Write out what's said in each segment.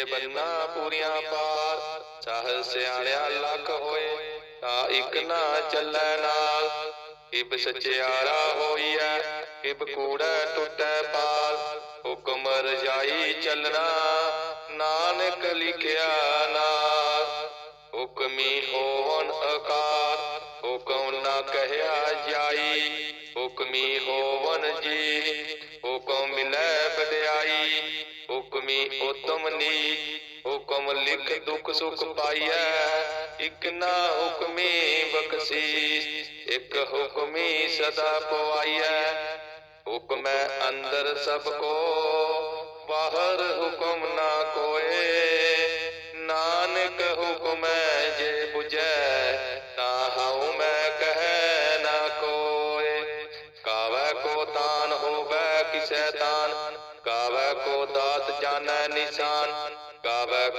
ਜੇ ਬੰਨਾ ਪੂਰੀਆਂ ਪਾਰ ਸਾਹ ਸਿਆਣਿਆ ਲੱਖ ਹੋਏ, ਤਾਂ ਇੱਕ ਨਾ ਚੱਲੈ ਨਾਲ। ਇਬ ਸਚਿਆਰਾ ਹੋਈਐ ਇਬ ਕੂੜੈ ਟੁੱਟੈ ਪਾਲ ਹੁਕਮ ਰਜਾਈ ਚੱਲਣਾ, ਨਾਨਕ ਲਿਖਿਆ ਨਾਲ ਹੁਕਮੀ ਹੋਵਨ ਅਕਾਰ, ਹੁਕਮ ਨਾ ਕਹਿਆ ਜਾਈ। ਹੁਕਮੀ ਹੋਵਨ ਜੀ, ਹੁਕਮ ਮਿਲੈ ਵਡਿਆਈ ਹੁਕਮੀ ਉਤਮ ਹੁਕਮ ਲਿਖ ਦੁਖ ਸੁਖ ਪਾਈਐ, ਇਕ ਨਾ ਹੁਕਮੀ ਬਖਸ਼ੀਸ, ਇਕ ਹੁਕਮੀ ਸਦਾ ਪਵਾਈਐ। ਹੁਕਮੈ ਅੰਦਰ ਸਭ ਕੋ, ਬਾਹਰ ਹੁਕਮ ਨਾ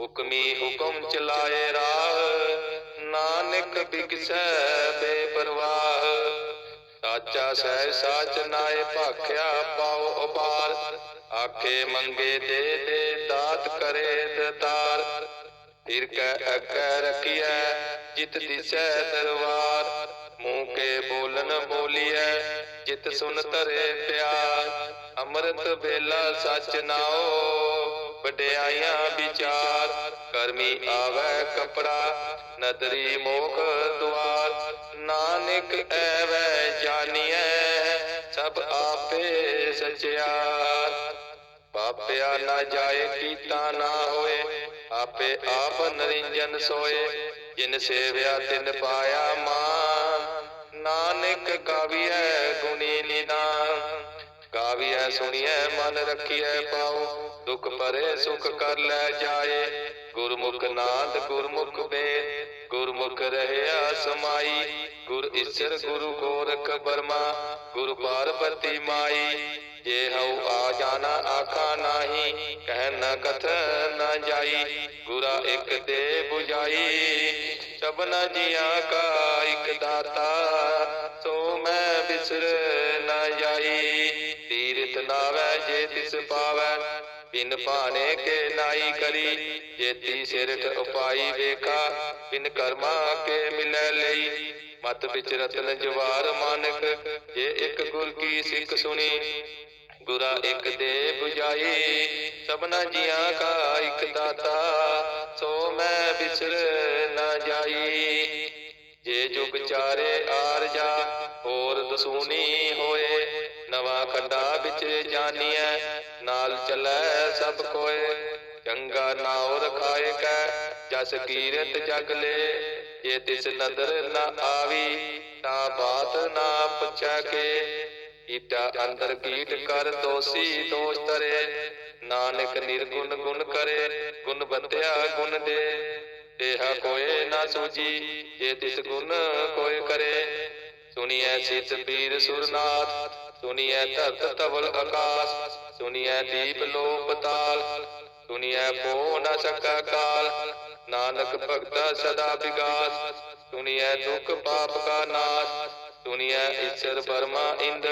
ਹੁਕਮੀ ਹੁਕਮ ਚਲਾਏ ਰਾਹ, ਨਾਨਕ ਬਿਗਸੈ ਬੇਪਰਵਾਹ। ਸਾਚਾ ਸਹਿ ਸਾਚ ਨਾਏ ਭਾਖਿਆ ਪਾਉ ਉਪਾਰ ਆਖੇ ਮੰਗੇ ਦੇ ਦੇ ਦਾਤ ਕਰੇ ਦਤਾਰ। ਫਿਰ ਕੈ ਅੱਗੇ ਰਖੀਐ, ਜਿਤ ਦਿਸੈ ਦਰਬਾਰ। ਮੂੰਹ ਕੇ ਬੋਲਨ ਬੋਲੀਐ, ਜਿਤ ਸੁਨ ਤਰੇ ਪਿਆਰ। ਅੰਮ੍ਰਿਤ ਵੇਲਾ ਸਚ ਨਾਓ ਵਡਿਆਈਆਂ ਵਿਚਾਰ, ਕਰਮੀ ਆਵੈ ਕਪੜਾ, ਨਦਰੀ ਮੋਖ ਦੁਆਰ। ਨਾਨਕ ਐਵੈ ਜਾਣੀਐ ਸਭ ਆਪੇ ਸਚਿਆਰ। ਪਾਪਿਆ ਨਾ ਜਾਏ ਕੀਤਾ ਨਾ ਹੋਏ, ਆਪੇ ਆਪ ਨਰਿੰਜਨ ਸੋਏ। ਜਿਨ ਸੇਵਿਆ ਤਿਨ ਪਾਇਆ ਮਾਨ, ਨਾਨਕ ਗਾਵੀਐ ਗੁਣੀ ਨਿਦਾਨ। ਗਾਵੀਐ, ਸੁਣੀਐ, ਮਨ ਰੱਖੀਐ ਪਾਉ ਦੁਖ ਪਰੇ ਸੁਖ ਕਰ ਲੈ ਜਾਏ। ਗੁਰਮੁਖ ਨਾਦ, ਗੁਰਮੁਖ ਵੇਦ ਗੁਰਮੁਖ ਰਹਿਆ ਸਮਾਈ। ਗੁਰ ਈਸ਼ਰ ਗੁਰੂ ਗੋਰਖ ਬਰਮਾ ਗੁਰ ਪਾਰਬਤੀ ਮਾਈ। ਜੇ ਹਉ ਆ ਜਾਣਾ, ਆਖਾ ਨਾਹੀ। ਕਹਿ ਨ ਕਥ ਨ ਜਾਈ। ਗੁਰਾ ਇੱਕ ਦੇ 부ਜਾਈ ਸਭਨਾ ਜੀਆਂ ਕਾ ਇੱਕ ਦਾਤਾ। ਸੋ ਮੈਂ ਬਿਸਰ ਨ ਜਾਈ। ਨਾਵੈ, ਜੇ ਤਿਸ ਪਾਵੈ। ਬਿਨ ਭਾਣੇ ਕੇ ਨਾਈ ਕਰੀ, ਜੇਤੀ ਸਿਰਠ ਉਪਾਈ ਵੇਖਾ। ਬਿਨ ਕਰਮਾ ਕੇ ਮਿਲੈ ਲਈ, ਮਤ ਵਿੱਚ ਰਤਨ ਜਵਾਰ ਮਾਨਕ। ਜੇ ਇੱਕ ਗੁਰ ਕੀ ਸਿੱਖ ਸੁਣੀ, ਗੁਰਾ ਇੱਕ ਦੇ 부ਜਾਈ ਸਭਨਾ ਜੀਆਂ ਕਾ ਇੱਕ ਦਾਤਾ, ਸੋ ਮੈਂ ਬਿਸਰ ਨਾ ਜਾਈ। ਜੇ ਜੁਗ ਚਾਰੇ ਆਰ ਹੋਰ ਦਸੂਨੀ ਹੋਏ, ਨਵਾਂ ਖੰਡਾ ਵਿੱਚ ਜਾਣੀਐ ਨਾਲ ਚੱਲੈ ਸਭ ਕੋਏ। ਚੰਗਾ ਨਾਉ ਰਖਾਏ ਕੈ, ਜਸ ਕੀਰਤ ਜਗ ਲੈ। ਜੇ ਤਿਸ ਨਦਰ ਨਾ ਆਵੀ, ਤਾਂ ਬਾਤ ਨਾ ਪੁੱਛੈ ਕੇ। ਕੀਟਾ ਅੰਦਰ ਕੀਟ ਕਰ ਦੋਸੀ ਦੋਸ਼ ਤਰੇ ਨਾਨਕ ਨਿਰਗੁਣ ਗੁਣ ਕਰੇ, ਗੁਣ ਬੰਦਿਆ ਗੁਣ ਦੇ। ਦੇਹਾ ਕੋਏ ਨਾ ਸੂਜੀ ਜੇ ਤਿਸ ਗੁਣ ਕੋਏ ਕਰੇ। ਸੁਣੀਐ ਸਿਤ ਪੀਰ ਸੁਰਨਾਥ, ਸੁਣੀਐ ਧਰਤ ਤਵਲ ਆਕਾਸ, ਸੁਣੀਐ ਦੀਪ ਲੋ ਪਤਾਲ ਸੁਣੀਐ ਕੋ ਨਾ ਸਕਾ ਕਾਲ। ਨਾਨਕ ਭਗਤਾ ਸਦਾ ਵਿਗਾਸ, ਸੁਣੀਐ ਦੁਖ ਪਾਪ ਕਾ ਨਾਸ਼ ਸੁਣੀਐ ਈਸ਼ਰ ਬਰਮਾ ਇੰਦ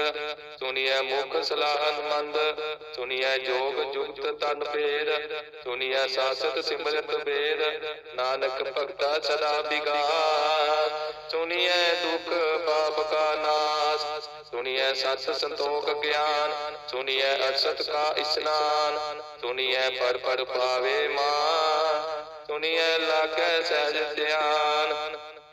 ਸੁਣੀਐ ਮੁਖ ਸਲਾਹਨ ਮੰਦ ਸੁਣੀਐ ਜੋਗ ਜੁਗਤ ਤਨ ਭੇਦ ਸੁਣੀਐ ਸਾਸਤ ਸਿਮਰਤ ਵੇਦ ਨਾਨਕ ਭਗਤਾ ਸਦਾ ਵਿਗਾਸ ਸੁਣੀਐ ਦੁਖ ਪਾਪ ਕਾ ਨਾਸ ਸੁਣੀਐ ਸਤ ਸੰਤੋਖ ਗਿਆਨ ਸੁਣੀਐ ਅਸਤ ਕਾ ਇਸਨਾਨ ਸੁਣੀਐ ਪਰ ਪਰ ਪਾਵੇ ਮਾਨ ਸੁਣੀਐ ਲਾਗੈ ਸਹਿਜ ਧਿਆਨ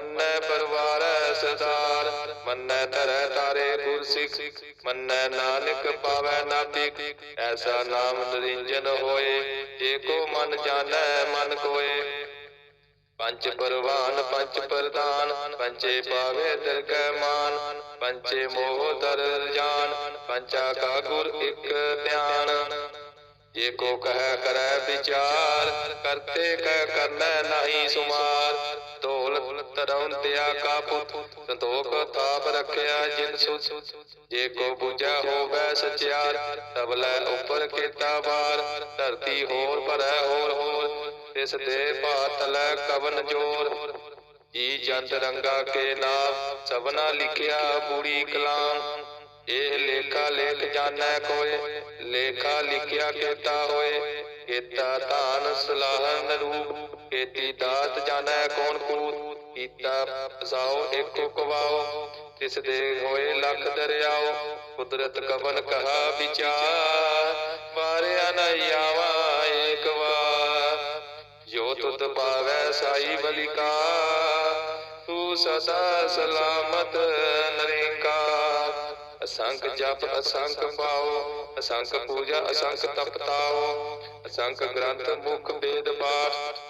ਮੰਨੈ ਪਰਵਾਰ ਸਦਾਰ ਮੰਨੈ ਧਰੈ ਤਾਰੇ ਗੁਰ ਸਿੱਖ ਮੰਨੈ ਨਾਨਕ ਪਾਵੈ ਨਾਪਿਕ ਐਸਾ ਨਾਮ ਨਿਰੰਜਨ ਹੋਏ, ਜੇ ਕੋ ਮਨ ਜਾਣੈ, ਮਨ ਕੋਏ। ਪੰਚ ਪਰਵਾਨ, ਪੰਚ ਪ੍ਰਦਾਨ ਪੰਚੇ ਪਾਵੇ ਦਰਗਹਿ ਮਾਨ, ਪੰਚੇ ਮੋਹ ਦਰ ਜਾਨ, ਪੰਚਾ ਕਾ ਗੁਰ ਇਕ ਧਿਆਨ। ਜੇ ਕੋ ਕਹਿ ਕਰੈ ਵਿਚਾਰ, ਕਰਤੇ ਕਹਿ ਕਰਨਾ ਨਹੀਂ ਸੁਮਾਰ ਢੋਲ ਤਿਆ ਕਾ ਪੁੱਤ, ਸੰਤੋਖ ਤਾਪ ਰੱਖਿਆ ਜਿਨ ਸੁਤ। ਜੇ ਕੋ ਬੁਝਾ ਹੋਵੇ ਸਚਿਆਰ ਤਬਲੇ ਉੱਪਰ ਕੀਤਾ ਵਾਰ। ਧਰਤੀ ਹੋਰ ਭਰੈ ਹੋਰ ਹੋਰ, ਤਿਸ ਦੇ ਭਾਤਲੈ ਕਵਨ ਜੋਰ। ਜੀ ਜੰਤ ਰੰਗਾ ਕੇ ਨਾਮ, ਸਭਨਾ ਲਿਖਿਆ ਬੂੜੀ ਕਲਾਮ। ਇਹ ਲੇਖਾ ਲੇਖ ਜਾਣੈ ਕੋਏ, ਲੇਖਾ ਲਿਖਿਆ ਕੀਤਾ ਹੋਏ। ਕੀਤਾ ਧਾਨ ਸਲਾਹਨ ਰੂਪ, ਕੀਤੀ ਦਾਤ ਜਾਣੈ ਕੌਣ ਕੂਤ। ਕੀਤਾ ਪਸਾਓ, ਏਕੋ ਕਵਾਓ, ਤਿਸ ਦੇ ਹੋਏ ਲੱਖ ਦਰਿਆਓ, ਕੁਦਰਤ ਕਵਨ ਕਹਾ ਵਿਚਾਰ ਵਾਰਿਆ ਨ ਆਵਾ ਏਕ ਵਾਰ। ਜੋ ਤੁਧ ਪਾਵੈ ਸਾਈ ਬਲਿਕਾ ਤੂੰ ਸਦਾ ਸਲਾਮਤ ਨਰੇਕਾ ਅਸੰਖ ਜਪ, ਅਸੰਖ ਪਾਓ, ਅਸੰਖ ਪੂਜਾ, ਅਸੰਖ ਤਪਤਾਓ, ਅਸੰਖ ਗ੍ਰੰਥ ਮੁਖ ਵੇਦ ਪਾਠ।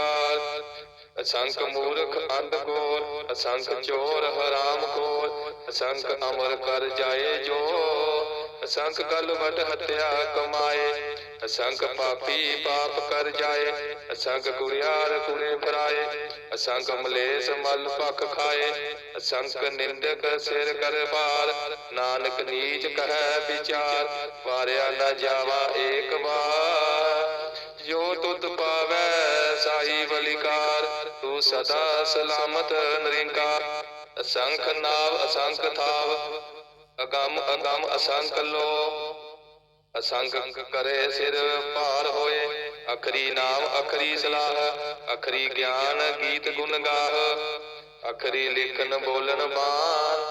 ਅਸੰਖ ਮੂਰਖ ਅੰਧ ਗੋਰ ਅਸੰਖ ਚੋਰ ਹਰਾਮ ਖੋਰ ਅਸੰਖ ਅਮਰ ਕਰ ਜਾਏ ਜੋ ਅਸੰਖ ਗਲ ਵਟ ਹਤਿਆ ਕਮਾਏ ਅਸੰਖ ਪਾਪੀ ਪਾਪ ਕਰ ਜਾਏ ਅਸੰਖ ਕੁੜਿਆਰ ਕੁੜੇ ਫਰਾਏ ਅਸੰਖ ਮਲੇਸ ਮਲ ਭਖ ਖਾਏ ਅਸੰਖ ਨਿੰਦਕ ਸਿਰ ਕਰ ਭਾਰ ਨਾਨਕ ਨੀਚ ਕਹੈ ਵਿਚਾਰ ਵਾਰਿਆ ਨ ਜਾਵਾ ਏਕ ਵਾਰ ਜੋ ਤੁਧ ਪਾਵੈ ਸਾਈ ਬਲਿਕਾਰ ਤੂੰ ਸਦਾ ਸਲਾਮਤ ਨਿਰੰਕਾਰ। ਅਸੰਖ ਨਾਵ, ਅਸੰਖ ਥਾਵ, ਅਗੰਮ ਅਗੰਮ, ਅਸੰਖ ਲੋ ਅਸੰਖ ਕਰੇ ਸਿਰ ਭਾਰ ਹੋਏ, ਅਖਰੀ ਨਾਮ, ਅਖਰੀ ਸਲਾਹ, ਅਖਰੀ ਗਿਆਨ ਗੀਤ ਗੁਣ ਗਾਹ। ਅਖਰੀ ਲਿਖਨ ਬੋਲਨ ਬਾਣ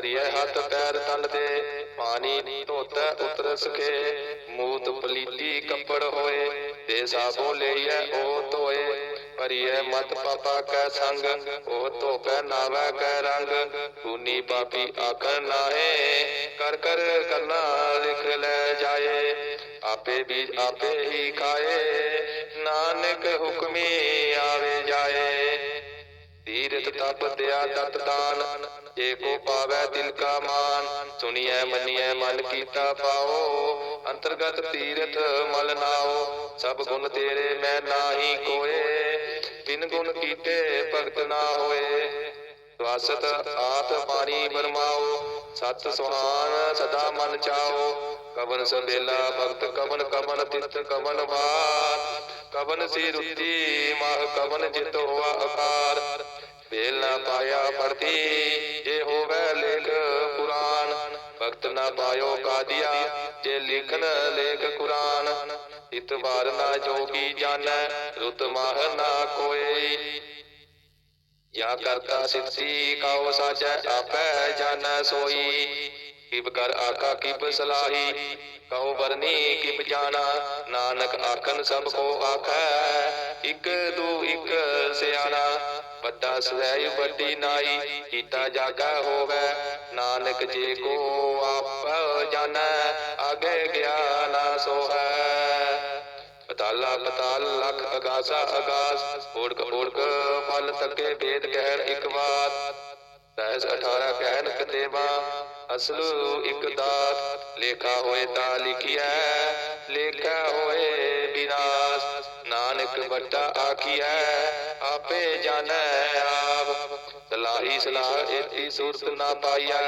ਭਰੀਏ ਹੱਥ ਪੈਰ ਤਨ ਦੇ, ਪਾਣੀ ਧੋਤਾ, ਉਤਰ ਸਕੇ। ਮੂਤ ਪਲੀਤੀ ਕੱਪੜ ਹੋਏ ਤੇ ਸਾਬੋ ਲਈਐ ਉਹ ਧੋਏ। ਭਰੀਏ ਮਤ ਪਾਪਾ ਕੈ ਸੰਗ, ਉਹ ਧੋਪੈ ਨਾਵੈ ਕੈ ਰੰਗ। ਤੂਨੀ ਪਾਪੀ ਆਖਣ ਨਾਹੇ, ਕਰ ਕਰ ਕਰਨਾ ਲਿਖ ਲੈ ਜਾਏ। ਆਪੇ ਬੀਜ ਆਪੇ ਹੀ ਖਾਏ, ਨਾਨਕ ਹੁਕਮੀ ਆਵੇ ਜਾ ਤੀ ਤੀਰਥ ਤਪ ਦਿਆ ਤਤ ਦਾਨ ਏਕੋ ਪਾਵੈ ਦਿਲ ਕਾ ਮਾਨ, ਸੁਣੀਐ ਮੰਨੀਐ ਮਨ ਕੀਤਾ ਪਾਓ ਅੰਤਰਗਤ ਤੀਰਥ ਮਲ ਨਾਓ ਸਭ ਗੁਣ ਤੇਰੇ ਮੈਂ ਨਾਹੀ ਕੋਏ ਬਿਨ ਗੁਣ ਕੀਤੇ ਭਗਤ ਨਾ ਹੋਏ। ਸਵਾਸਤ ਆਤ ਬਾਣੀ ਬਰਮਾਓ ਸਤ ਸੁਹਾਨ ਸਦਾ ਮਨ ਚਾਓ ਕਵਨ ਸੰਦੇਲਾ ਭਗਤ ਕਵਨ ਕਵਨ ਤਿਤ ਕਵਨ ਬਾਤ ਕਵਨ ਸੀ ਰੁੱਤੀ ਮਾਹ ਕਵਨ ਜਿਤ ਹੋਆ ਅਕਾਰ ਵੇਲ ਨਾ ਪਾਇਆ ਪੜਤੀ ਜੇ ਹੋਵੇ ਲੇਖ ਪੁਰਾਨ ਭਗਤ ਨਾ ਪਾਇਓ ਕਾਦੀਆ, ਜੇ ਲਿਖਨ ਲੇਖ ਕੁਰਾਨ। ਇਤਬਾਰ ਨਾ ਜੋਗੀ ਜਾਣੈ, ਰੁਤ ਮਾਹ ਨਾ ਕੋਏ ਯਾ ਕਰਤਾ ਸਿੱਧੀ ਕਾਉ ਸਾਜੈ ਆਪੈ ਜਾਣੈ ਸੋਈ। ਕਿਬ ਕਰ ਆਕਾ ਕਿਬ ਸਲਾਹੀ? ਕਉ ਵਰਨੀ ਕਿਬ ਜਾਣਾ? ਨਾਨਕ ਆਖਨ ਸਭ ਕੋ ਆਖੈ, ਇਕ ਦੂ ਇਕ ਸਿਆਣਾ। ਵੱਡਾ ਸਵੈ ਵੱਡੀ ਨਾਈ, ਕੀਤਾ ਜਾਗਾ ਹੋਵੇ। ਨਾਨਕ ਜੇ ਕੋ ਆਪ ਜਾਣੈ, ਆਗੇ ਗਿਆਨ ਸੋ ਪਤਾਲਾ, ਪਤਾਲ, ਲਖ ਅਗਾਸਾ ਅਗਾਸ ਓੜਕ ਓੜਕ ਫਲ ਤੱਕੇ, ਵੇਦ ਕਹਿਰ ਇਕ ਵਾਰ। ਸਹਿਸ 18 ਕਹਿਣ ਕਤੇਵਾ ਅਸਲੂ ਇਕ ਦਾਤ, ਲੇਖਾ ਹੋਏ ਤਾਂ ਲਿਖਿਆ ਲੇਖਾ ਹੋਏ ਵਿਨਾਸ਼ ਨਾਨਕ ਵੱਡਾ ਆਖੀਐ, ਆਪੇ ਜਾਣੈ ਆਪ। ਸਲਾਹੀ ਸਲਾਹ ਏਤੀ ਸੂਰਤ ਨਾ ਪਾਈਆ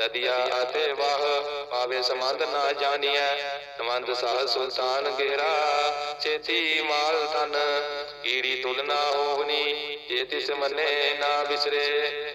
ਨਦੀਆ ਅਤੇ ਵਾਹ ਪਾਵੇ ਸੰਬੰਧ ਨਾ ਜਾਣੀਐ। ਸੰਬੰਧ ਸਾਹ ਸੁਲਤਾਨ ਗੇਰਾ ਚੇਤੀ ਮਾਲ ਤਨ ਕੀੜੀ ਤੁਲ ਨਾ ਹੋਵਨੀ, ਜੇ ਤਿਸ ਮੰਨੇ ਨਾ ਵਿਸਰੇ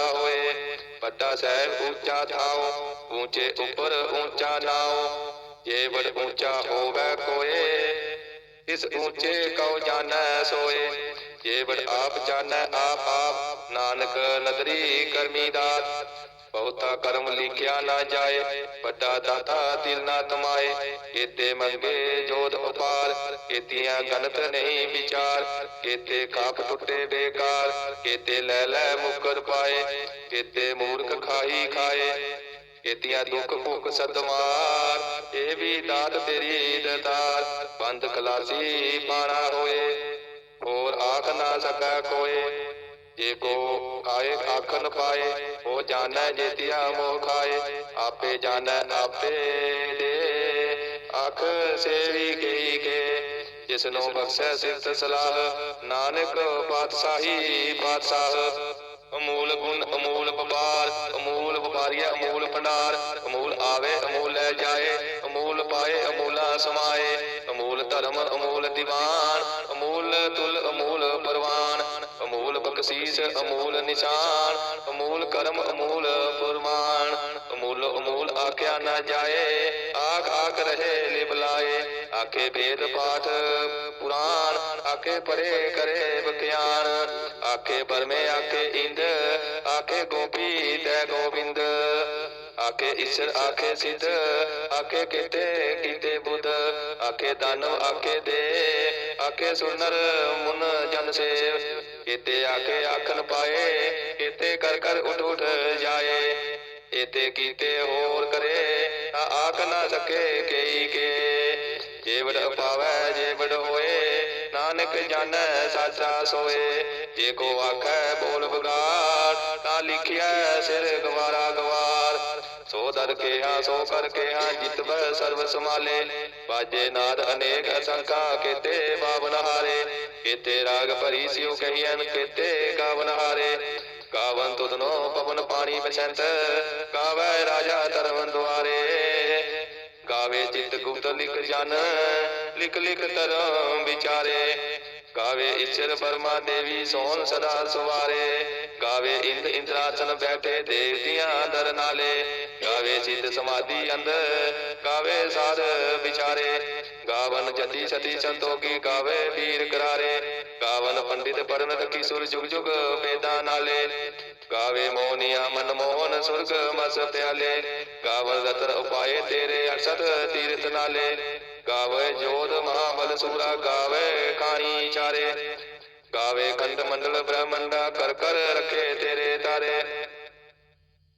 ਵੱਡਾ ਸਾਹਿਬ ਉੱਚਾ ਥਾਓ ਉੱਚੇ ਉੱਪਰ ਉੱਚਾ ਨਾਓ ਜੇ ਬੜ ਉੱਚਾ ਹੋਵੇ ਕੋਏ ਇਸ ਉੱਚੇ ਕਉ ਜਾਣੈ ਸੋਏ ਜੇ ਬੜ ਆਪ ਜਾਣੈ ਆਪ ਆਪ ਨਾਨਕ ਨਦਰੀ ਕਰਮੀ ਦਾਤ ਬਹੁਤਾ ਕਰਮ ਲਿਖਿਆ ਨਾ ਜਾਏ, ਵੱਡਾ ਦਾਤਾ ਦਿਲ ਨਾ ਤਮਾਏ ਕੀਤੇ ਮੰਗੇ ਜੋਤ ਉਪਾਰ, ਕੀਤੀਆਂ ਗਨਤ ਨਹੀਂ ਵਿਚਾਰ। ਕੀਤੇ ਕਾਪ ਟੁੱਟੇ ਬੇਕਾਰ, ਕੀਤੇ ਲੈ ਲੈ ਮੁਕਰ ਪਾਏ। ਕੀਤੇ ਮੂਰਖ ਖਾਈ ਖਾਏ, ਕੀਤੀਆਂ ਦੁੱਖ ਭੁੱਖ ਸਦਮਾਰ। ਇਹ ਵੀ ਦਾਤ ਤੇਰੀ ਦਤਾਰ, ਬੰਦ ਖਲਾਸੀ ਪਾਣਾ ਹੋਏ। ਹੋਰ ਆਖ ਨਾ ਸਕਾ ਕੋਏ। ਜੇ ਕੋ ਆਏ ਆਖਨ ਪਾਏ, ਉਹ ਜਾਣੈ ਜੇਤਿਆ ਮੋਹ ਖਾਏ, ਆਪੇ ਜਾਣੈ ਆਪੇ ਦੇ। ਆਖ ਸੇਵੀ ਗਈ ਕੇ ਜਿਸ ਨੂੰ ਬਖਸ਼ੈ ਸਿਫਤ ਸਲਾਹ, ਨਾਨਕ ਪਾਤਸ਼ਾਹੀ ਪਾਤਸ਼ਾਹ। ਅਮੂਲ ਗੁਣ, ਅਮੂਲ ਵਪਾਰ, ਅਮੂਲ ਵਪਾਰੀਆ, ਅਮੂਲ ਭੰਡਾਰ, ਅਮੂਲ ਆਵੇ, ਅਮੂਲ ਲੈ ਜਾਏ, ਅਮੂਲ ਪਾਏ, ਅਮੂਲਾ ਸਮਾਏ। ਅਮੂਲ ਧਰਮ, ਅਮੂਲ ਦੀਵਾਨ, ਅਮੂਲ ਤੁਲ, ਅਮੂਲ ਪਰਵਾਨ। ਅਮੂਲ ਬਖਸ਼ੀਸ, ਅਮੂਲ ਨਿਸ਼ਾਨ, ਅਮੂਲ ਕਰਮ, ਅਮੂਲ ਫੁਰਮਾਨ। ਅਮੂਲ ਅਮੂਲ ਆਖਿਆ ਨਾ ਜਾਏ, ਆਖ ਆਖ ਰਹੇ ਲਿਬਲਾਏ ਆਖੇ ਵੇਦ ਪਾਠ ਪੁਰਾਨ, ਆਖੇ ਪਰੇ ਕਰੇ ਵਿਗਿਆਨ ਆਖੇ ਬਰਮੇ ਆਖੇ ਇੰਦ, ਆਖੇ ਗੋਪੀ ਤੈ ਗੋਬਿੰਦ। ਆਖੇ ਈਸ਼ਰ ਆਖੇ ਸਿੱਧ ਆਖੇ ਕੀਤੇ ਕੀਤੇ ਬੁੱਧ ਆਖੇ ਦਾਨਵ ਆਖੇ ਦੇ ਆਖੇ ਸੁਨਰ ਮੁਨ ਜਨ ਸੇਵ ਕੀਤੇ ਆਖੇ ਆਖਨ ਪਾਏ ਕੀਤੇ ਕਰ ਕਰ ਉਠ ਉਠ ਜਾਏ ਇਤੇ ਕੀਤੇ ਹੋਰ ਕਰੇ ਆ ਆਖ ਨਾ ਸਕੇ ਕਈ ਕੇ ਜੇ ਵਡ ਪਾਵੈ ਜੇ ਵਡ ਹੋਏ ਨਾਨਕ ਜਾਣੈ ਸਾਚਾ ਸੋਏ ਜੇ ਕੋ ਆਖੈ ਬੋਲ ਬਗਾੜ ਤਾਂ ਲਿਖਿਆ ਸਿਰ ਗਵਾਰਾ ਗਵਾਰ ਸੋ ਦਰ ਕਿਹਾ, ਸੋ ਕਰ ਕਿਹਾ, ਜਿਤਵੈ ਸਰਬ ਸਮਾਲੇ ਬਾਜੇ ਨਾਦ ਅਨੇਕ ਅਸੰਖਾ, ਕੀਤੇ ਬਾਵਨ ਹਾਰੇ। ਕੀਤੇ ਰਾਗ ਭਰੀ ਸਿਉ ਕਹੀਐਨ, ਕੀਤੇ ਗਾਵਨ ਹਾਰੇ। ਗਾਵਨ ਤੁਧਨੋ ਪਵਨ ਪਾਣੀ ਬਸੰਤ, ਗਾਵੇ ਰਾਜਾ ਧਰਮ ਦੁਆਰੇ। ਗਾਵੇ ਚਿਤ ਗੁਪਤ ਲਿਖ ਜਨ, ਲਿਖ ਲਿਖ ਧਰਮ ਵਿਚਾਰੇ। ਗਾਵੇ ਈਸ਼ਰ ਬਰਮਾ ਦੇਵੀ ਸੋਨ ਸਦਾ ਸੁਵਾਰੇ। ਗਾਵੇ ਇੰਦ ਇੰਦਰਾਸਨ ਬੈਠੇ ਦੇਵਤਿਆਂ ਦਰ ਨਾਲੇ। ਗਾਵੇ ਸਿੱਧ ਸਮਾਧੀ ਅੰਦਰ, ਗਾਵੇ ਸਾਧ ਵਿਚਾਰੇ। ਗਾਵਨ ਜਤੀ ਸਤੀ ਸੰਤੋਖੀ ਗਾਵੇ ਵੀਰ ਕਰਾਰੇ। ਗਾਵਨ ਪੰਡਿਤ ਪਰਨ ਰਖੀ ਸੁਰ ਜੁਗ ਜੁਗ ਵੇਦਾਂ ਨਾਲੇ। ਗਾਵੇ ਮੋਹਨੀਆ ਮਨ ਮੋਹਨ ਸੁਰਗ ਮਸ ਪਿਆਲੇ। ਗਾਵਨ ਰਤਨ ਉਪਾਏ ਤੇਰੇ ਅਰਸਤ ਤੀਰਥ ਨਾਲੇ। ਗਾਵੇ ਜੋਧ ਮਹਾਬਲ ਸੂਰਾ ਗਾਵੇ ਕਾਣੀ ਚਾਰੇ। ਗਾਵੇ ਖੰਡ ਮੰਡਲ ਬ੍ਰਹਮੰਡਾ ਕਰ ਕਰ ਰਖੇ ਤੇਰੇ ਤਾਰੇ।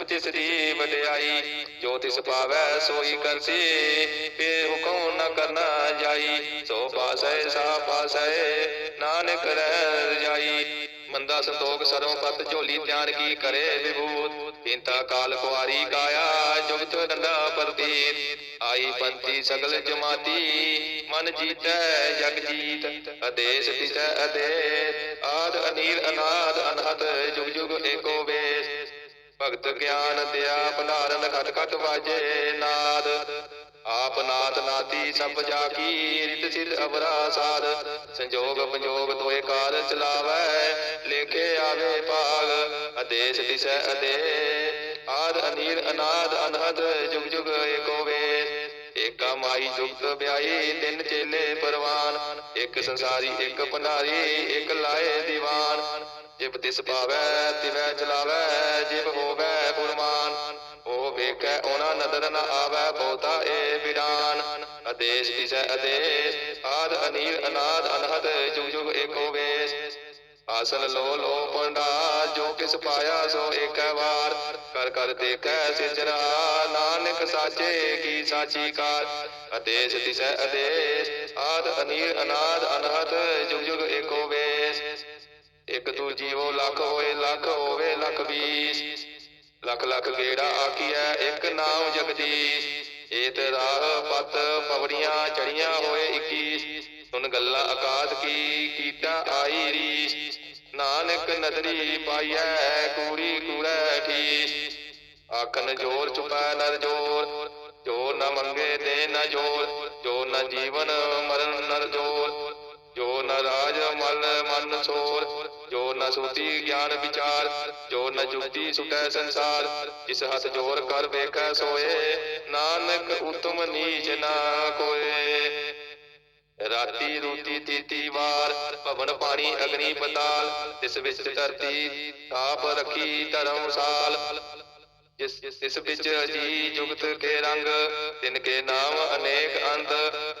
ਜਿਬ ਤਿਸ ਦੀ ਵਡਿਆਈ, ਜੋ ਤਿਸ ਪਾਵੈ ਸੋਈ ਕਰਸੀ, ਫੇਰ ਹੁਕਮ ਨ ਕਰਨਾ ਜਾਈ। ਸੋ ਪਾਸੈ, ਸਾ ਪਾਸੈ, ਨਾਨਕ ਰਹਿ ਜਾਈ। ਮੰਦਾ ਸੰਤੋਖ ਸਰਵ ਪਤ, ਝੋਲੀ ਧਿਆਨ ਕੀ ਕਰੇ ਵਿਭੂਤ। ਚਿੰਤਾ ਕਾਲ ਕੁਆਰੀ ਕਾਇਆ ਜੁਗਤ ਡੰਡਾ ਪ੍ਰਤੀਤ ਆਈ ਪੰਥੀ ਸਗਲ ਜਮਾਤੀ, ਮਨ ਜੀਤੈ ਜਗ ਜੀਤ। ਅਦੇਸ ਤਿਸੈ ਅਦੇਸ ਆਦ ਅਨੀਰ ਅਨਾਦ ਅਨਹਦ, ਜੁਗ ਜੁਗ ਏਕੋ ਭਗਤ ਗਿਆਨ ਦਿਆ ਭੰਡਾਰਨ ਘਟ ਘਟ ਵਾਜੇ ਨਾਦ। ਆਪ ਨਾਥ ਨਾਤੀ ਸਭ ਜਾ ਕੀ ਰਿਤ ਸਿਧ ਅਵਰਾ ਸਾਧ ਸੰਜੋਗ ਪੰਜੋਗ ਦੋਏ ਕਾਰ ਚਲਾਵੈ, ਲੇਖੇ ਆਵੇ ਭਾਗ। ਅਦੇਸ ਦਿਸੈ ਅਦੇ, ਆਦ ਅਨੀਰ ਅਨਾਦ ਅਨਹਦ, ਜੁਗ ਜੁਗ ਏਕੋ ਵੇਸ ਏਕਾ ਮਾਈ ਜੁਗਤ ਵਿਆਈ ਤਿੰਨ ਚੇਲੇ ਪਰਵਾਨ। ਇੱਕ ਸੰਸਾਰੀ ਇੱਕ ਭੰਡਾਰੀ ਇੱਕ ਲਾਏ ਦੀਵਾਨ। ਜਿਬ ਤਿਸ ਪਾਵੈ ਤਿਵੈ ਚਲਾਵੈ ਜਿਬ ਹੋਵੈ ਫੁਰਮਾਨ ਉਹ ਵੇਖੈ ਉਹਨਾਂ ਨਦਰ ਨ ਆਵੈ ਬਹੁਤਾ ਏ ਬਿਰਾਨ ਆਦੇਸ਼ ਤਿਸੈ ਆਦੇਸ਼ ਆਦ ਅਨੀਰ ਅਨਾਦ ਅਨਹਦ ਜੁਗ ਜੁਗ ਏਕੋ ਵੇਸ। ਆਸਨ ਲੋ ਲੋ ਪੰਡਾ, ਜੋ ਕਿਸ ਪਾਇਆ ਸੋ ਏਕੈ ਵਾਰ। ਕਰ ਕਰ ਦੇਖੈ ਸਿਜਰਾ, ਨਾਨਕ ਸਾਚੇ ਕੀ ਸਾਚੀ ਕਾਰ। ਆਦੇਸ਼ ਤਿਸੈ ਆਦੇਸ਼, ਆਦ ਅਨੀਰ ਅਨਾਦ ਅਨਹਦ, ਜੁਗ ਜੁਗ ਏਕੋ ਵੇਸ। ਇੱਕ ਤੂ ਜੀਵੋ ਲੱਖ ਹੋਏ, ਲੱਖ ਹੋਵੇ ਲੱਖ ਵੀਸ ਲੱਖ ਲੱਖ ਗੇੜਾ ਆਖੀਐ, ਇਕ ਨਾਮ ਜਗਦੀਸ਼। ਏਤ ਰਾਹ ਪਤ ਪਵੜੀਆਂ ਚੜੀਆਂ ਹੋਏ 21 ਸੁਨ ਗੱਲਾਂ ਆਕਾਦ ਕੀ ਕੀਤਾ ਆਈ ਰੀਸ। ਨਾਨਕ ਨਦਰੀ ਪਾਈਐ, ਕੂੜੀ ਕੂੜੈ ਠੀਸ। ਆਖਨ ਜੋਰ ਚੁਪੈ ਨਰ ਜੋਰ, ਜੋ ਨ ਮੰਗੇ ਦੇ ਨ ਜੋਰ, ਜੋ ਨ ਜੀਵਨ ਮਰਨ ਨਰ ਜੋਰ। ਜੋ ਨ ਰਾਜ ਮਲ ਮਨ ਸੋਰ, ਜੋ ਨ ਸੁਤੀ ਗਿਆਨ ਵਿਚਾਰ, ਜੋ ਨ ਜੁਗਤੀ ਸੁਟੈ ਸੰਸਾਰ। ਜਿਸ ਹੱਥ ਜੋਰ ਕਰ ਵੇਖੈ ਸੋਏ, ਨਾਨਕ ਉਤਮ ਨੀਚ ਨਾ ਕੋਏ। ਰਾਤੀ ਰੂਤੀ ਤੀਤੀ ਵਾਰ, ਭਵਨ ਪਾਣੀ ਅਗਨੀ ਪਤਾਲ ਤਿਸ ਵਿੱਚ ਧਰਤੀ ਤਾਪ ਰੱਖੀ ਧਰਮਸਾਲ ਜਿਸ ਇਸ ਵਿੱਚ ਜੀ ਜੁਗਤ ਕੇ ਰੰਗ, ਤਿਨ ਕੇ ਨਾਮ ਅਨੇਕ ਅੰਤ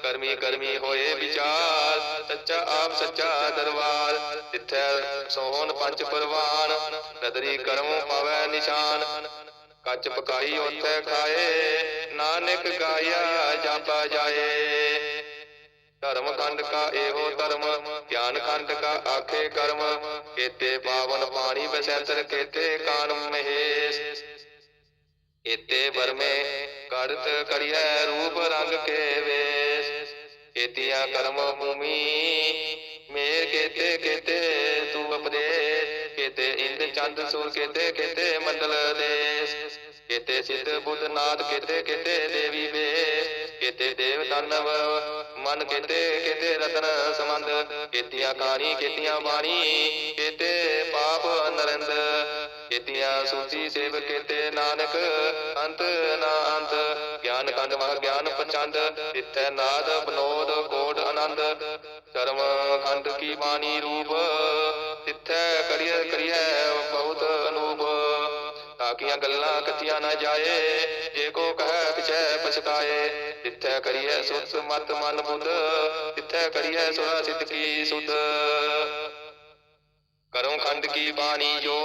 ਕਰਮੀ ਕਰਮੀ ਹੋਏ ਵਿਚਾਰ। ਸੱਚਾ ਆਪ ਸੱਚਾ ਦਰਬਾਰ, ਤਿੱਥੈ ਸੋਹਣ ਪੰਜ ਪਰਵਾਨ, ਨਦਰੀ ਕਰਮ ਪਾਵੈ ਨਿਸ਼ਾਨ। ਕੱਚ ਪਕਾਈ ਉੱਥੇ ਖਾਏ, ਨਾਨਕ ਗਾਇਆ ਜਾਪਾ ਜਾਏ। ਧਰਮ ਖੰਡ ਕਾ ਇਹੋ ਧਰਮ, ਗਿਆਨ ਖੰਡ ਕਾ ਆਖੇ ਕਰਮ, ਕੇਤੇ ਪਾਵਨ ਪਾਣੀ ਬਸੰਤਰ ਕੇਤੇ ਕਾਨ ਮਹੇਸ਼। ਇਤੇ ਵਰਮੇ ਕੜਤ ਕੜਿਐ ਰੂਪ ਰੰਗ ਕੇ ਵੇਸ। ਕੇਤੀਆਂ ਕਰਮ ਭੂਮੀ, ਮੇਰ ਕੇਤੇ ਕੇਤੇ ਤੂ ਉਪਦੇਸ਼ ਕੇਤੇ ਇੰਦ ਚੰਦ ਸੂਰ ਕੇਤੇ ਕੇਤੇ ਮੰਡਲ ਦੇਸ। ਕੇਤੇ ਸਿੱਧ ਬੁੱਧ ਨਾਥ ਕੇਤੇ ਕੇਤੇ ਦੇਵੀ ਵੇਸ। ਕੇਤੇ ਦੇਵ ਦਾਨਵ, ਮਨ ਕੇਤੇ ਕੇਤੇ ਰਤਨ ਸਮੰਦ ਕੇਤੀਆਂ ਕਾਣੀ ਕੇਤੀਆਂ ਬਾਣੀ, ਕੇਤੇ ਪਾਪ ਨਰਿੰਦ, ਕੇਤੀਆਂ ਸੂਚੀ ਸੇਵ, ਕੇਤੇ ਨਾਨਕ, ਅੰਤ ਨਾ ਅੰਤ, ਗਿਆਨ ਕੰਡ ਮਹ ਗਿਆਨ ਪਚੰਦ ਇਤੈ ਨਾਦ ਬਨੋਦ ਕੋਟ ਆਨੰਦ, ਕਰਮ ਖੰਡ ਕੀ ਬਾਣੀ ਰੂਪ ਤਿੱਥੈ ਕਰਿਐ ਕਰਿਐ ਬਹੁਤ ਅਨੂਪ ਤਾਕੀਆਂ ਗੱਲਾਂ ਕਥੀਆਂ ਨਾ ਜਾਏ ਮਤ ਮਨ ਬੁੱਧ ਤਿੱਥੈ ਕਰੀਐ ਸੁਰਾ ਸਿੱਧ ਕੀ ਸੁਧ। ਕਰਮ ਖੰਡ ਕੀ ਬਾਣੀ ਜੋ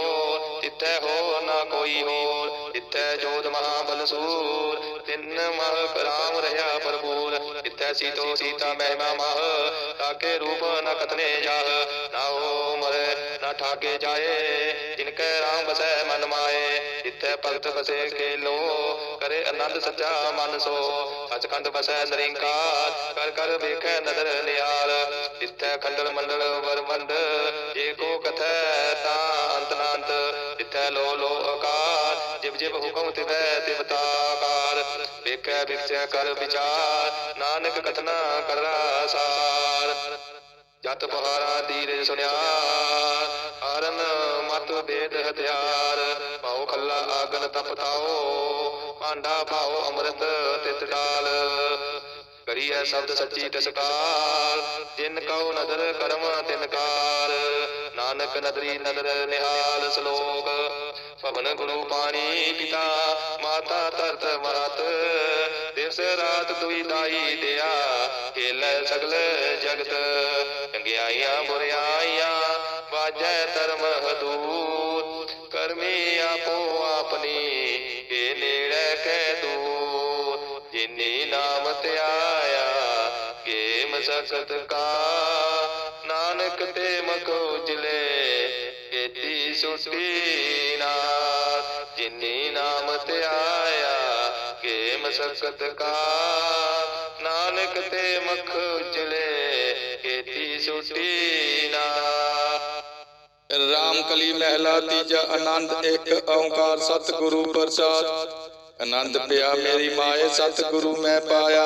ਤਿੱਥੈ ਹੋ ਨਾ ਕੋਈ ਹੋਰ ਤਿੱਥੈ ਜੋਤ ਮਹਾ ਬਲਸੂਰ ਤਿੰਨ ਮਹ ਰਾਮ ਰਹਾ ਭਰਪੂਰ ਤਿੱਥੈ ਸੀਤੋ ਸੀਤਾ ਮਹਿਮਾ ਮਹ, ਤਾਕੇ ਰੂਪ ਨ ਕਥਨੇ ਜਾਹ, ਨਾ ਹੋ ਮਰੇ, ਨਾ ਠਾਕੇ ਜਾਏ, ਜਿਨਕੈ ਰਾਮ ਬਸੈ ਮਨ ਮਾਏ ਤਿੱਥੈ ਭਗਤ ਬਸੇ ਕੇ ਲੋ ਕਰੇ ਆਨੰਦ ਸੱਚਾ ਮਨ ਸੋ ਸਚਖੰਡ ਬਸੈ ਨਿਰੰਕਾਰ, ਕਰ ਕਰ ਵੇਖੈ ਨਦਰ ਨਿਹਾਲ ਤਿੱਥੈ ਖੰਡਲ ਮੰਡਲ ਵਰਮੰਡ ਏਕੋ ਕਥੈ ਤਾਂ ਅੰਤ ਨਾਂਤ ਲੋ ਜਿਬ ਜਿਬ ਹੁਕਮ ਤਿਵੈ ਤਿਵ ਤਾਕਾਰ ਵੇਖੈ ਵਿਖਸੈ ਕਰ ਵਿਚਾਰ, ਨਾਨਕ ਕਥਨਾ ਕਰ ਸਾਰ। ਜਤ ਪਹਾਰਾ ਦੀਰੇ ਸੁਨਿਆ ਹਰਨ ਮਤ ਬੇਦ ਹਥਿਆਰ। ਭਾਉ ਖੱਲਾ ਆਗਨ ਤਪਤਾਓ ਆਂਡਾ ਭਾਉ ਅੰਮ੍ਰਿਤ ਤਿਤ ਡਾਲ। ਕਰੀਐ ਸ਼ਬਦ ਸੱਚੀ ਟਸਕਾਰ ਜਿਨ ਕਉ ਨਦਰ ਕਰਮ ਤਿਨਕਾਰ। ਨਾਨਕ ਨਦਰੀ ਨਦਰ ਨਿਹਾਲ ਸ਼ਲੋਕ। ਭਵਨ ਗੁਰੂ ਪਾਣੀ ਪਿਤਾ, ਮਾਤਾ ਧਰਤ ਮਹਤ ਦਿਵਸ ਰਾਤ ਦੁਈ ਦਾਈ ਦਿਆ ਖੇਲੇ ਸਗਲ ਜਗਤ। ਚੰਗਿਆਈਆਂ ਬੁਰਿਆਈਆਂ ਵਾਜੈ ਧਰਮ ਹਦੂਤ। ਕਰਮੀ ਆਪੋ ਆਪਣੀ ਇਹ ਨੇੜੇ ਕਹਿ ਦੂਰ ਜਿਨੀ ਨਾਮ ਧਿਆਇਆ ਕੇ ਮਸਕਤ ਕਾ। ਨਾਨਕ ਤੇ ਮਖ ਉਜਲੇ ਕੀਤੀ ਸੁਟੀ ਨਾਥ, ਜਿਨੀ ਨਾਮ ਧਿਆਇਆ ਕੇ ਮਸਕਤ ਕਾ ਨਾਨਕ ਤੇ ਮਖ ਉਜਲੇ ਕੀਤੀ ਸੁਟੀ ਨਾਥ। ਰਾਮ ਕਲੀ ਮਹਿਲਾ ਤੀਜਾ ਆਨੰਦ, ਇੱਕ ਓੰਕਾਰ ਸਤਿਗੁਰੂ ਪ੍ਰਸਾਦ। ਆਨੰਦ ਪਿਆ, ਮੇਰੀ ਮਾਏ, ਸਤਿਗੁਰੂ ਮੈਂ ਪਾਇਆ।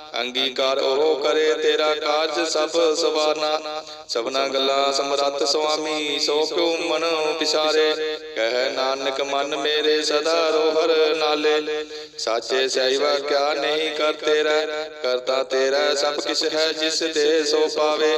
ਅੰਗੀਕਾਰ ਉਹ ਕਰੇ ਤੇਰਾ ਕਾਰਜ ਸਭ ਸਵਾਰਨਾ। ਸਭਨਾ ਗੱਲਾਂ ਸਮਰੱਥ ਸੁਆਮੀ, ਸੋ ਕਿਉ ਮਨ ਵਿਸਾਰੇ ਕਹਿ ਨਾਨਕ ਮਨ ਮੇਰੇ ਸਦਾ ਰੋਹਰ ਨਾਲੇ। ਸਾਚੇ ਸਹਿਵਾ ਕਿਆ ਨਹੀਂ ਕਰ ਤੇਰਾ ਕਰਤਾ ਤੇਰਾ ਸਭ ਕਿਛ ਹੈ ਜਿਸ ਤੇ ਸੋ ਪਾਵੇ।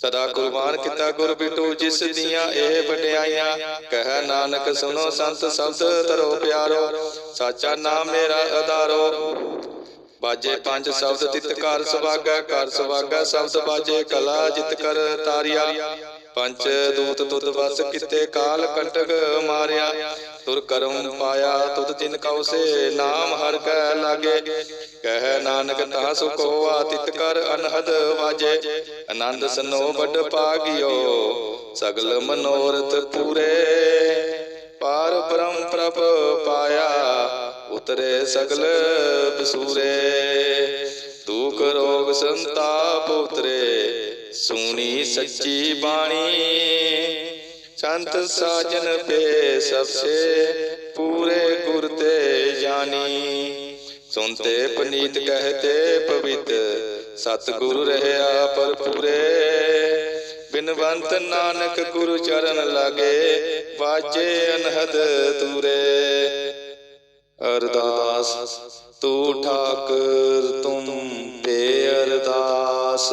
ਸਦਾ ਕੁਰਬਾਨ ਕੀਤਾ ਗੁਰ ਬਿਟੂ, ਜਿਸ ਦੀਆਂ ਇਹ ਵਡਿਆਈਆਂ। ਕਹਿ ਨਾਨਕ ਸੁਨੋ ਸੰਤ ਸ਼ਬਦ ਤਰੋ ਪਿਆਰੋ। ਸਾਚਾ ਨਾਮ ਮੇਰਾ ਆਧਾਰੋ ਬਾਜੇ ਪੰਜ ਸ਼ਬਦ ਤਿਤ ਕਰ ਸੁਭਾਗਾ ਕਰ ਸੁਭਾਗਾ ਸ਼ਬਦ ਬਾਜੇ ਕਲਾ ਜਿਤ ਕਰ ਤਾਰਿਆ। ਪੰਜ ਦੂਤ ਤੁਧ ਵਸ ਕਿਤੇ ਕਾਲ ਕੰਟਕ ਮਾਰਿਆ। ਤੁਰ ਕਰਮ ਪਾਇਆ ਤੁਧ ਜਿਨ ਕਉ ਸੇ ਨਾਮ ਹਰ ਕੈ ਲਾਗੇ। ਕਹਿ ਨਾਨਕ ਤਾ ਸੁਖ ਹੋਆ ਤਿਤ ਕਰ ਅਨਹਦ ਵਾਜੇ। ਆਨੰਦ ਸਨੋ ਵੱਡ ਪਾਗਿਓ। ਸਗਲ ਮਨੋਰਥ ਪੂਰੇ। ਪਾਰ। ਬ੍ਰਹਮ ਪ੍ਰਭ ਪਾਇਆ। ਉਤਰੇ ਸਗਲ ਬਸੂਰੇ। ਦੁਖ ਰੋਗ ਸੰਤਾਪ ਉਤਰੇ। ਸੁਣੀ ਸੱਚੀ ਬਾਣੀ। ਸੰਤ ਸਾਜਨ ਪੇ ਸਭਸੇ ਪੂਰੇ ਗੁਰ ਤੇ ਜਾਨੀ। ਸੁਨਤੇ ਪਨੀਤ ਕਹਤੇ ਪਵਿੱਤ, ਸਤਿਗੁਰੂ ਰਹਿਆ ਪਰ ਪੂਰੇ। ਬਿਨਵੰਤ ਨਾਨਕ ਗੁਰੂ ਚਰਨ ਲਾਗੇ ਵਾਜੇ ਅਨਹਦ ਤੂਰੇ ਅਰਦਾਸ, ਤੂੰ ਠਾਕਰ, ਤੁਮ ਪੇ ਅਰਦਾਸ।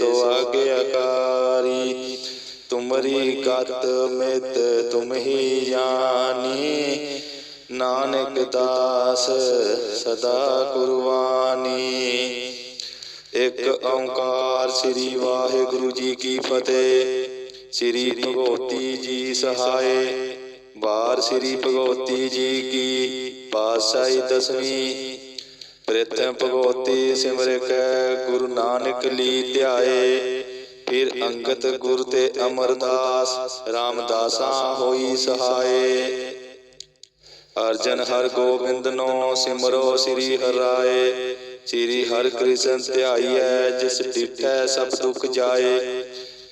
ਸੋ ਆਗਿਆਕਾਰੀ ਤੁਮਰੀ ਗਤ ਮਿਤ ਤੁਮ ਹੀ ਜਾਣੀ। ਨਾਨਕ ਦਾਸ ਸਦਾ ਕੁਰਬਾਨੀ। ਇੱਕ ਓੰਕਾਰ ਸ੍ਰੀ ਵਾਹਿਗੁਰੂ ਜੀ ਕੀ ਫਤਿਹ। ਸ੍ਰੀ ਭਗਵਤੀ ਜੀ ਸਹਾਏ। ਬਾਰ ਸ੍ਰੀ ਭਗਵਤੀ ਜੀ ਕੀ ਪਾਤਸ਼ਾਹੀ ਦਸਵੀਂ। ਪ੍ਰਿਥ ਭਗਵਤੀ ਸਿਮਰ ਕੈ, ਗੁਰੂ ਨਾਨਕ ਲੀ ਧਿਆਏ। ਫਿਰ ਅੰਗਤ ਗੁਰ ਤੇ ਅਮਰਦਾਸ, ਰਾਮਦਾਸਾ ਹੋਈ ਸਹਾਏ। ਅਰਜਨ ਹਰ ਗੋਬਿੰਦ ਨੋ ਸਿਮਰੋ ਸ੍ਰੀ ਹਰਾਏ। ਸ੍ਰੀ ਹਰ ਕ੍ਰਿਸ਼ਨ ਧਿਆਈਐ, ਜਿਸ ਡਿਠੈ ਸਭ ਦੁਖ ਜਾਏ।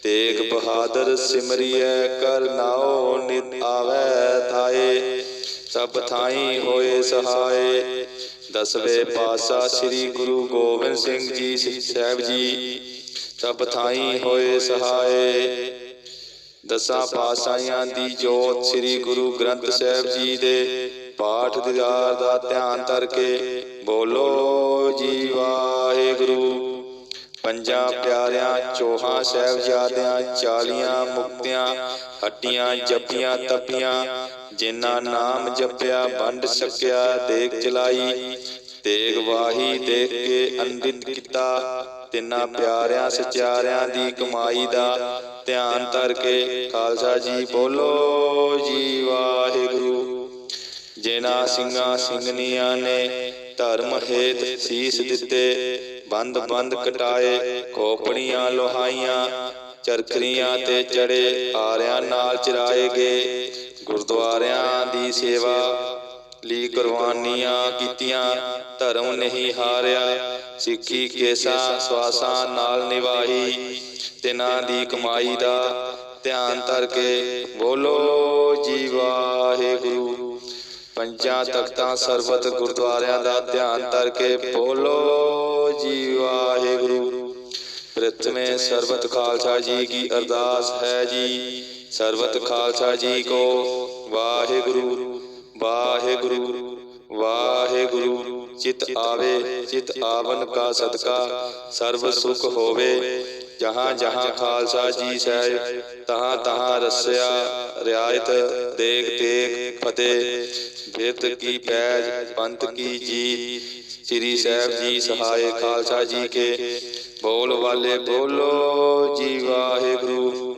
ਤੇਗ ਬਹਾਦਰ ਸਿਮਰਿਐ, ਕਰ ਨਾਉ ਨਿਤ ਆਵੈ ਥਾਏ। ਸਭ ਥਾਈ ਹੋਏ ਸਹਾਏ। ਦਸਵੇਂ ਪਾਤਸ਼ਾਹ ਸ੍ਰੀ ਗੁਰੂ ਗੋਬਿੰਦ ਸਿੰਘ ਜੀ ਸਾਹਿਬ ਜੀ ਸਭ ਥਾਈ ਹੋਏ ਸਹਾਏ। ਦਸਾਂ ਪਾਤਸ਼ਾਹਾਂ ਦੀ ਜੋਤ ਸ੍ਰੀ ਗੁਰੂ ਗ੍ਰੰਥ ਸਾਹਿਬ ਜੀ ਦੇ ਪਾਠ ਦੀਦਾਰ ਦਾ ਧਿਆਨ ਧਰ ਕੇ ਬੋਲੋ ਜੀ ਵਾਹਿਗੁਰੂ। ਪੰਜਾਂ ਪਿਆਰਿਆਂ ਚੋਹਾਂ ਸਾਹਿਬਜ਼ਾਦਿਆਂ ਚਾਲੀਆਂ ਮੁਕਤਿਆਂ ਹੱਟੀਆਂ ਜਪੀਆਂ ਤਪੀਆਂ ਜਿਨ੍ਹਾਂ ਨਾਮ ਜਪਿਆ ਵੰਡ ਸਕਿਆ, ਦੇਖ ਚਲਾਈ। ਤੇਗ ਵਾਹੀ, ਦੇਖ ਕੇ ਅੰਡਿਤ ਕੀਤਾ। ਤਿੰਨਾਂ ਪਿਆਰਿਆਂ ਸਚਿਆਰਿਆਂ ਦੀ ਕਮਾਈ ਦਾ ਧਿਆਨ ਧਰ ਕੇ ਖਾਲਸਾ ਜੀ ਬੋਲੋ, ਜੀ ਵਾਹਿਗੁਰੂ। ਜਿਨ੍ਹਾਂ ਸਿੰਘਾਂ ਸਿੰਘਨੀਆਂ ਨੇ ਧਰਮ ਹੇਤ ਸੀਸ ਦਿੱਤੇ, ਬੰਦ ਬੰਦ ਕਟਾਏ, ਖੋਪੜੀਆਂ ਲੋਹਾਈਆਂ, ਚਰਖਰੀਆਂ ਤੇ ਚੜੇ, ਆਰਿਆਂ ਨਾਲ ਚਰਾਏ ਗਏ। ਗੁਰਦੁਆਰਿਆਂ ਦੀ ਸੇਵਾ ਲਈ ਕੁਰਬਾਨੀਆਂ ਕੀਤੀਆਂ, ਧਰਮ ਨਹੀਂ ਹਾਰਿਆ, ਸਿੱਖੀ ਕੇਸਾਂ ਸਵਾਸਾਂ ਨਾਲ ਨਿਵਾਹੀ ਤਿਨਾਂ ਦੀ ਕਮਾਈ ਦਾ ਧਿਆਨ ਧਰ ਕੇ ਬੋਲੋ ਜੀ ਵਾਹਿਗੁਰੂ। ਪੰਜਾਂ ਤਖਤਾਂ ਸਰਬਤ ਗੁਰਦੁਆਰਿਆਂ ਦਾ ਧਿਆਨ ਧਰ ਕੇ ਬੋਲੋ ਜੀ ਵਾਹਿਗੁਰੂ। ਪ੍ਰਥਮੇ ਸਰਬਤ ਖਾਲਸਾ ਜੀ ਕੀ ਅਰਦਾਸ ਹੈ ਜੀ। ਸਰਬਤ ਖਾਲਸਾ ਜੀ ਕੋ, ਵਾਹਿਗੁਰੂ ਵਾਹਿਗੁਰੂ ਵਾਹਿਗੁਰੂ, ਚਿਤ ਆਵੇ, ਚਿਤ ਆਵਨ ਕਾ ਸਦਕਾ, ਸਰਬ ਸੁਖ ਹੋਵੇ। ਜਹਾਂ ਜਹਾਂ ਖਾਲਸਾ ਜੀ ਸਾਹਿਬ ਤਹਾਂ ਤਹਾਂ ਰਸਿਆ, ਰਿਆਇਤ, ਦੇਖ ਦੇਖ ਫਤਿਹ। ਬਿਰਤ ਕੀ ਪੈਜ, ਪੰਥ ਕੀ ਜੀ, ਸ੍ਰੀ ਸਾਹਿਬ ਜੀ ਸਹਾਇ ਖਾਲਸਾ ਜੀ ਕੇ। ਬੋਲ ਵਾਲੇ ਬੋਲੋ ਜੀ ਵਾਹਿਗੁਰੂ।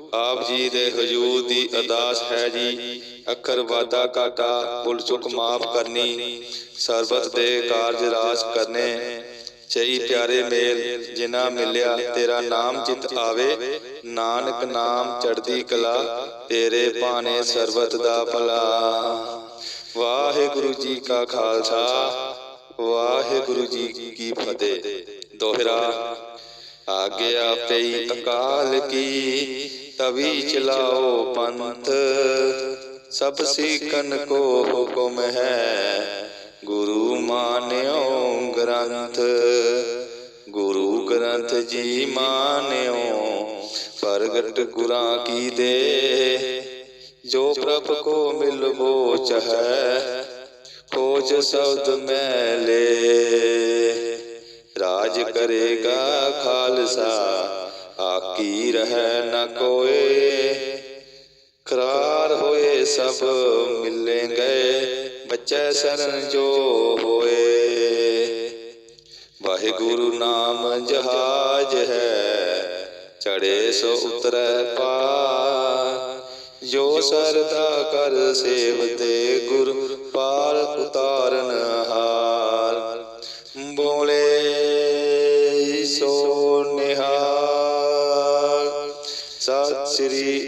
ਆਪ ਜੀ ਦੇ ਹਜੂਰ ਦੀ ਅਰਦਾਸ ਹੈ ਜੀ। ਅੱਖਰ ਵਾਦਾ ਕਾਟਾ ਭੁੱਲ ਚੁੱਕ ਮਾਫ ਕਰਨੀ, ਸਰਬਤ ਦੇ ਕਾਰਜ ਰਾਜ ਕਰਨੇ। ਚਈ ਪਿਆਰੇ ਮੇਲ ਜਿਨਾ ਮਿਲਿਆ ਤੇਰਾ ਨਾਮ ਚਿਤ ਆਵੇ। ਨਾਨਕ ਨਾਮ ਚੜਦੀ ਕਲਾ, ਤੇਰੇ ਭਾਣੇ ਸਰਬਤ ਦਾ ਭਲਾ। ਵਾਹਿਗੁਰੂ ਜੀ ਕਾ ਖਾਲਸਾ, ਵਾਹਿਗੁਰੂ ਜੀ ਕੀ ਫਤਿਹ। ਦੋਹਰਾ ਆਗਿਆ ਪਈ ਅਕਾਲ ਕੀ, ਤਵੀ ਚਲਾਓ ਪੰਥ। ਸਭ ਸਿੱਖਨ ਕੋ ਹੁਕਮ ਹੈ, ਗੁਰੂ ਮਾਨਿਓ ਗ੍ਰੰਥ। ਗੁਰੂ ਗ੍ਰੰਥ ਜੀ ਮਾਨਿਓ, ਪ੍ਰਗਟ ਗੁਰਾਂ ਕੀ ਦੇ। ਜੋ ਪ੍ਰਭ ਕੋ ਮਿਲਵੋ ਚਹੈ ਖੋਜ ਸ਼ਬਦ ਮੈਲੇ ਰਾਜ ਕਰੇਗਾ ਖਾਲਸਾ। ਆਕੀ ਰਹਿ ਨ ਕੋਏ। ਕਰਾਰ ਹੋਏ ਸਭ ਮਿਲੇ ਗਏ ਬੱਚੇ ਸਰਨ ਜੋ ਹੋਏ। ਵਾਹਿਗੁਰੂ ਨਾਮ ਜਹਾਜ ਹੈ ਚੜੇ ਸੋ ਉਤਰੈ ਪਾਰ। ਜੋ ਸਰਦਾ ਕਰ ਸੇਵਤੇ ਗੁਰ ਪਾਰ ਉਤਾਰਨ ਹਾਰ।